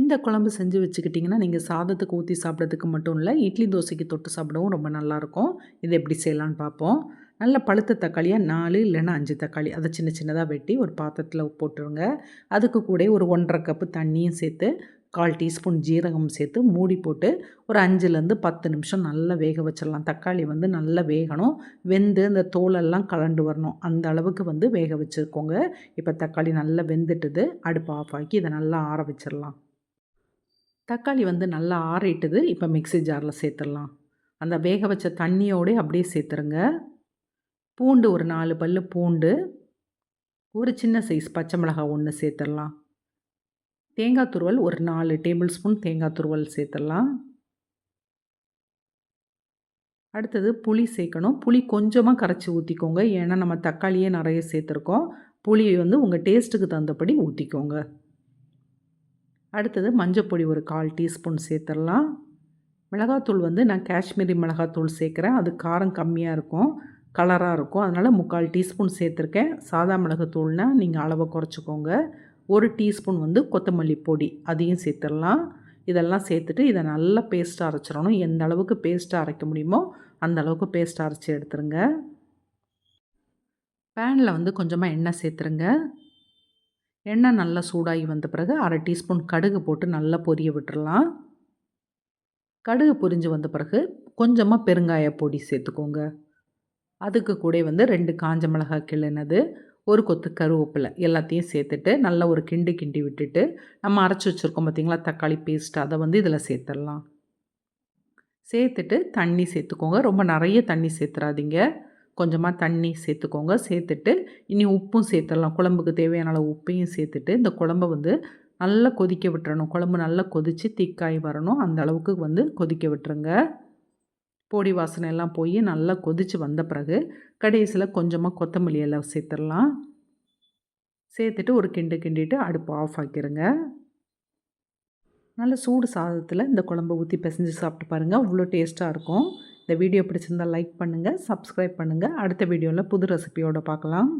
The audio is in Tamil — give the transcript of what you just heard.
இந்த குழம்பு செஞ்சு வச்சுக்கிட்டிங்கன்னா நீங்கள் சாதத்துக்கு ஊற்றி சாப்பிட்றதுக்கு மட்டும் இல்லை இட்லி தோசைக்கு தொட்டு சாப்பிடவும் ரொம்ப நல்லாயிருக்கும். இதை எப்படி செய்யலான்னு பார்ப்போம். நல்ல பழுத்த தக்காளியாக நாலு இல்லைன்னா அஞ்சு தக்காளி அதை சின்ன சின்னதாக வெட்டி ஒரு பாத்திரத்தில் போட்டுருங்க. அதுக்கு கூட ஒரு ஒன்றரை கப்பு தண்ணியும் சேர்த்து கால் டீஸ்பூன் ஜீரகம் சேர்த்து மூடி போட்டு ஒரு அஞ்சுலேருந்து பத்து நிமிஷம் நல்லா வேக வச்சிடலாம். தக்காளி வந்து நல்லா வேகணும். வெந்து இந்த தோலெல்லாம் கலண்டு வரணும். அந்த அளவுக்கு வந்து வேக வச்சுருக்கோங்க இப்போ தக்காளி நல்லா வெந்துட்டுது. அடுப்பு ஆஃப் ஆக்கி இதை நல்லா ஆற வச்சிடலாம். தக்காளி வந்து நல்லா ஆறிட்டுது. இப்போ மிக்சி ஜாரில் சேர்த்துடலாம். அந்த வேக வச்ச தண்ணியோடு அப்படியே சேர்த்துருங்க. பூண்டு ஒரு நாலு பல் பூண்டு. ஒரு சின்ன சைஸ் பச்சை மிளகாய் ஒன்று சேர்த்துடலாம். தேங்காய் துருவல் ஒரு நாலு டேபிள் ஸ்பூன் தேங்காய் துருவல் சேர்த்துடலாம். அடுத்தது புளி சேர்க்கணும். புளி கொஞ்சமாக கரைச்சி ஊற்றிக்கோங்க ஏன்னா நம்ம தக்காளியே நிறைய சேர்த்துருக்கோம். புளியை வந்து உங்கள் டேஸ்ட்டுக்கு தகுந்தபடி ஊற்றிக்கோங்க அடுத்தது மஞ்சப்பொடி ஒரு கால் டீஸ்பூன் சேர்த்துடலாம். மிளகாத்தூள் வந்து நான் காஷ்மீரி மிளகாத்தூள் சேர்க்குறேன். அது காரம் கம்மியாக இருக்கும் கலராக இருக்கும். அதனால் முக்கால் டீஸ்பூன் சேர்த்துருக்கேன். சாதா மிளகாத்தூள்னால் நீங்கள் அளவை குறைச்சிக்கோங்க. ஒரு டீஸ்பூன் வந்து கொத்தமல்லி பொடி அதையும் சேர்த்துடலாம். இதெல்லாம் சேர்த்துட்டு இதை நல்லா பேஸ்ட்டாக அரைச்சிடணும். எந்த அளவுக்கு பேஸ்ட்டாக அரைக்க முடியுமோ அந்த அளவுக்கு பேஸ்ட்டாக அரைச்சி எடுத்துருங்க. பேனில் வந்து கொஞ்சமாக எண்ணெய் சேர்த்துருங்க. எண்ணெய் நல்லா சூடாகி வந்த பிறகு அரை டீஸ்பூன் கடுகு போட்டு நல்லா பொரிய விட்டுடலாம் கடுகு பொரிஞ்சு வந்த பிறகு கொஞ்சமாக பெருங்காய பொடி சேர்த்துக்கோங்க. அதுக்கு கூட வந்து ரெண்டு காஞ்ச மிளகாய் கிள்ளினது ஒரு கொத்து கருவேப்பிலை எல்லாத்தையும் சேர்த்துட்டு நல்லா ஒரு கிண்டு கிண்டி விட்டுட்டு நம்ம அரைச்சி வச்சுருக்கோம் பார்த்திங்களா தக்காளி பேஸ்ட் அதை வந்து இதில் சேர்த்துடலாம். சேர்த்துட்டு தண்ணி சேர்த்துக்கோங்க. ரொம்ப நிறைய தண்ணி சேர்த்துறாதீங்க. கொஞ்சமாக தண்ணி சேர்த்துக்கோங்க. சேர்த்துட்டு இனி உப்பும் சேர்த்துடலாம். குழம்புக்கு தேவையான அளவு உப்பையும் சேர்த்துட்டு இந்த குழம்ப வந்து நல்லா கொதிக்க விட்டுறணும். குழம்பு நல்லா கொதித்து திக்காய் வரணும். அந்த அளவுக்கு வந்து கொதிக்க விட்டுருங்க. பொடி வாசனை எல்லாம் போய் நல்லா கொதித்து வந்த பிறகு கடைசியில் கொஞ்சமாக கொத்தமல்லி எல்லாம் சேர்த்துடலாம். சேர்த்துட்டு ஒரு கிண்டு கிண்டிட்டு அடுப்பு ஆஃப் ஆக்கிடுங்க நல்ல சூடு சாதத்தில் இந்த குழம்பை ஊற்றி பிசைஞ்சு சாப்பிட்டு பாருங்கள் அவ்வளோ டேஸ்ட்டாக இருக்கும். இந்த வீடியோ பிடிச்சிருந்தால் லைக் பண்ணுங்கள் சப்ஸ்கிரைப் பண்ணுங்கள் அடுத்த வீடியோவில் புது ரெசிபியோடு பார்க்கலாம்.